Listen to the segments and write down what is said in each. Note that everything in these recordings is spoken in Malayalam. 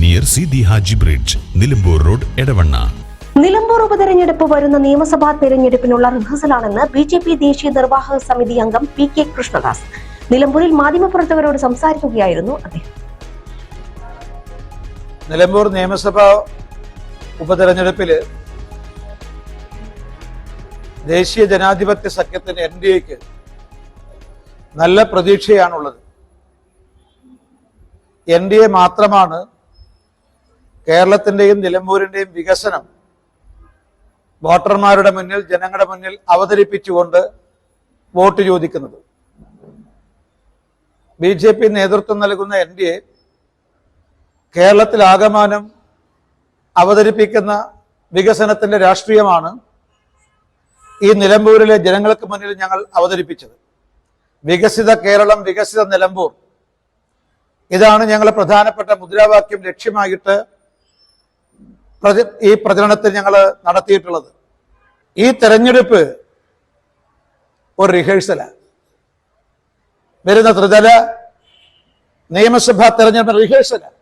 near C Haji bridge Nilambur road Edavanna Nilambur ഉപതെരഞ്ഞെടുപ്പ് വരുന്ന നിയമസഭാ തെരഞ്ഞെടുപ്പിനുള്ള റിഹേഴ്സലാണെന്ന് ബി ജെ പി ദേശീയ നിർവാഹക സമിതി അംഗം പി കെ കൃഷ്ണദാസ്. നിലമ്പൂരിൽ മാധ്യമപ്രവർത്തകരോട് സംസാരിക്കുകയായിരുന്നു അദ്ദേഹം. നിലമ്പൂർ നിയമസഭാ ഉപതെരഞ്ഞെടുപ്പിൽ ദേശീയ ജനാധിപത്യ സഖ്യത്തിന് എൻ ഡി എക്ക് നല്ല പ്രതീക്ഷയാണുള്ളത്. എൻ ഡി എ മാത്രമാണ് കേരളത്തിന്റെയും നിലമ്പൂരിന്റെയും വികസനം വോട്ടർമാരുടെ മുന്നിൽ ജനങ്ങളുടെ മുന്നിൽ അവതരിപ്പിച്ചുകൊണ്ട് വോട്ട് ചോദിക്കുന്നത്. ബി ജെ പി നേതൃത്വം നൽകുന്ന എൻ ഡി എ കേരളത്തിലാകമാനം അവതരിപ്പിക്കുന്ന വികസനത്തിന്റെ രാഷ്ട്രീയമാണ് ഈ നിലമ്പൂരിലെ ജനങ്ങൾക്ക് മുന്നിൽ ഞങ്ങൾ അവതരിപ്പിച്ചത്. വികസിത കേരളം വികസിത നിലമ്പൂർ. ഇതാണ് ഞങ്ങളെ പ്രധാനപ്പെട്ട മുദ്രാവാക്യം ലക്ഷ്യമായിട്ട് ഈ പ്രചരണത്തിൽ ഞങ്ങൾ നടത്തിയിട്ടുള്ളത്. ഈ തെരഞ്ഞെടുപ്പ് ഒരു റിഹേഴ്സലാണ് വരുന്ന ത്രിതല നിയമസഭാ തെരഞ്ഞെടുപ്പ് റിഹേഴ്സലാണ്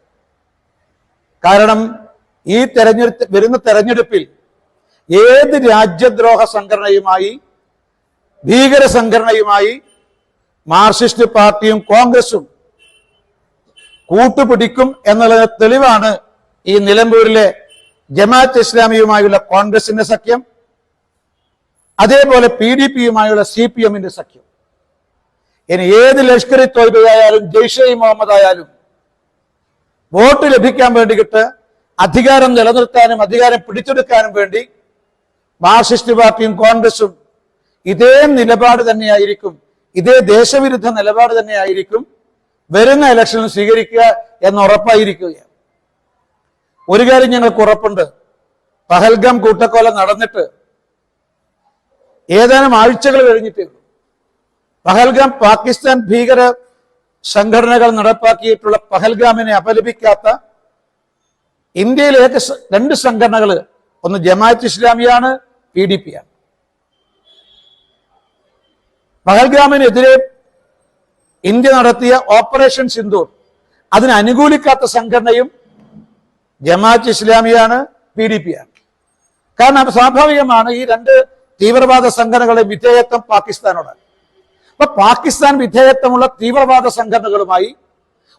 കാരണം ഈ തെരഞ്ഞെടുപ്പ് വരുന്ന തെരഞ്ഞെടുപ്പിൽ ഏത് രാജ്യദ്രോഹ സംഘടനയുമായി ഭീകര സംഘടനയുമായി മാർക്സിസ്റ്റ് പാർട്ടിയും കോൺഗ്രസും കൂട്ടുപിടിക്കും എന്നുള്ള തെളിവാണ് ഈ നിലമ്പൂരിലെ ജമാഅത്ത് ഇസ്ലാമിയുമായുള്ള കോൺഗ്രസിന്റെ സഖ്യം അതേപോലെ പി ഡി പിയുമായുള്ള സി പി എമ്മിന്റെ സഖ്യം. ഇനി ഏത് ലഷ്കർ ഇ ജെയ്ഷെ മുഹമ്മദ് ആയാലും വോട്ട് ലഭിക്കാൻ വേണ്ടിയിട്ട് അധികാരം നിലനിർത്താനും അധികാരം പിടിച്ചെടുക്കാനും വേണ്ടി മാർക്സിസ്റ്റ് പാർട്ടിയും കോൺഗ്രസും ഇതേ നിലപാട് തന്നെയായിരിക്കും ഇതേ ദേശവിരുദ്ധ നിലപാട് തന്നെയായിരിക്കും വരുന്ന ഇലക്ഷനിൽ സ്വീകരിക്കുക എന്ന് ഉറപ്പായിരിക്കുകയാണ്. ഒരു കാര്യം ഞങ്ങൾക്ക് ഉറപ്പുണ്ട്. പഹൽഗാം കൂട്ടക്കൊല നടന്നിട്ട് ഏതാനും ആഴ്ചകൾ കഴിഞ്ഞിട്ടേ പഹൽഗാം പാകിസ്ഥാൻ ഭീകര സംഘടനകൾ നടപ്പാക്കിയിട്ടുള്ള പഹൽഗാമിനെ അപലപിക്കാത്ത ഇന്ത്യയിലെ രണ്ട് സംഘടനകൾ ഒന്ന് ജമാഅത്ത് ഇസ്ലാമിയാണ് പി ഡി പി ആണ്. പഹൽഗാമിനെതിരെ ഇന്ത്യ നടത്തിയ ഓപ്പറേഷൻ സിന്ദൂർ അതിനനുകൂലിക്കാത്ത സംഘടനയും ജമാഅത്ത് ഇസ്ലാമിയാണ് പി ഡി പി ആണ്. കാരണം സ്വാഭാവികമാണ് ഈ രണ്ട് തീവ്രവാദ സംഘടനകളെ വിധേയത്വം പാകിസ്ഥാനോടാണ്. അപ്പൊ പാകിസ്ഥാൻ വിധേയത്വമുള്ള തീവ്രവാദ സംഘടനകളുമായി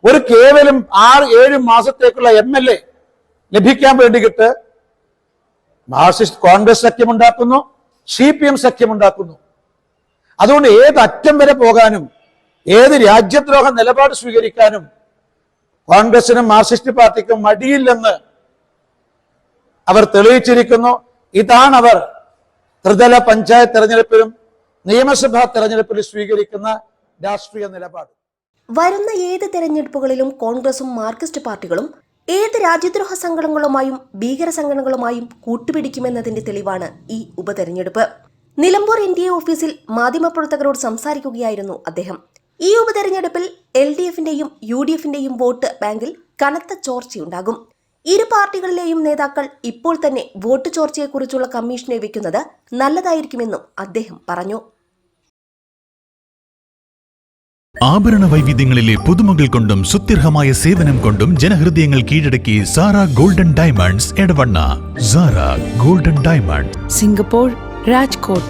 ഒരു കേവലം ആറ് ഏഴ് മാസത്തേക്കുള്ള എം എൽ എ ലഭിക്കാൻ വേണ്ടിയിട്ട് മാർസിസ്റ്റ് കോൺഗ്രസ് സഖ്യമുണ്ടാക്കുന്നു സി പി എം സഖ്യമുണ്ടാക്കുന്നു. അതുകൊണ്ട് ഏത് അറ്റം വരെ പോകാനും ഏത് രാജ്യദ്രോഹ നിലപാട് സ്വീകരിക്കാനും കോൺഗ്രസിനും മാർക്സിസ്റ്റ് പാർട്ടിക്കും മടിയില്ലെന്ന് അവർ തെളിയിച്ചിരിക്കുന്നു. ഇതാണ് അവർ ത്രിതല പഞ്ചായത്ത് തെരഞ്ഞെടുപ്പിലും നിയമസഭാ തെരഞ്ഞെടുപ്പിലും സ്വീകരിക്കുന്ന രാഷ്ട്രീയ നിലപാട്. വരുന്ന ഏത് തെരഞ്ഞെടുപ്പുകളിലും കോൺഗ്രസും മാർക്സിസ്റ്റ് പാർട്ടികളും ഏത് രാജ്യദ്രോഹ സംഘടനകളുമായും ഭീകര സംഘടനകളുമായും കൂട്ടുപിടിക്കുമെന്നതിന്റെ തെളിവാണ് ഈ ഉപതെരഞ്ഞെടുപ്പ്. നിലമ്പൂർ എൻ ഡി എ ഓഫീസിൽ മാധ്യമപ്രവർത്തകരോട് സംസാരിക്കുകയായിരുന്നു അദ്ദേഹം. ഈ ഉപതെരഞ്ഞെടുപ്പിൽ എൽ ഡി എഫിന്റെയും യു ഡി എഫിന്റെയും വോട്ട് ബാങ്കിൽ കനത്ത ചോർച്ചയുണ്ടാകും. ഇരു പാർട്ടികളിലെയും നേതാക്കൾ ഇപ്പോൾ തന്നെ വോട്ട് ചോർച്ചയെക്കുറിച്ചുള്ള കമ്മീഷനെ വെക്കുന്നത് നല്ലതായിരിക്കുമെന്നും അദ്ദേഹം പറഞ്ഞു. ആഭരണ വൈവിധ്യങ്ങളിലെ പുതുമകൾ കൊണ്ടും സുത്യർഹമായ സേവനം കൊണ്ടും ജനഹൃദയങ്ങൾ കീഴടക്കി Sara golden diamonds Edavanna. Sara golden diamond Singapore Rajkot.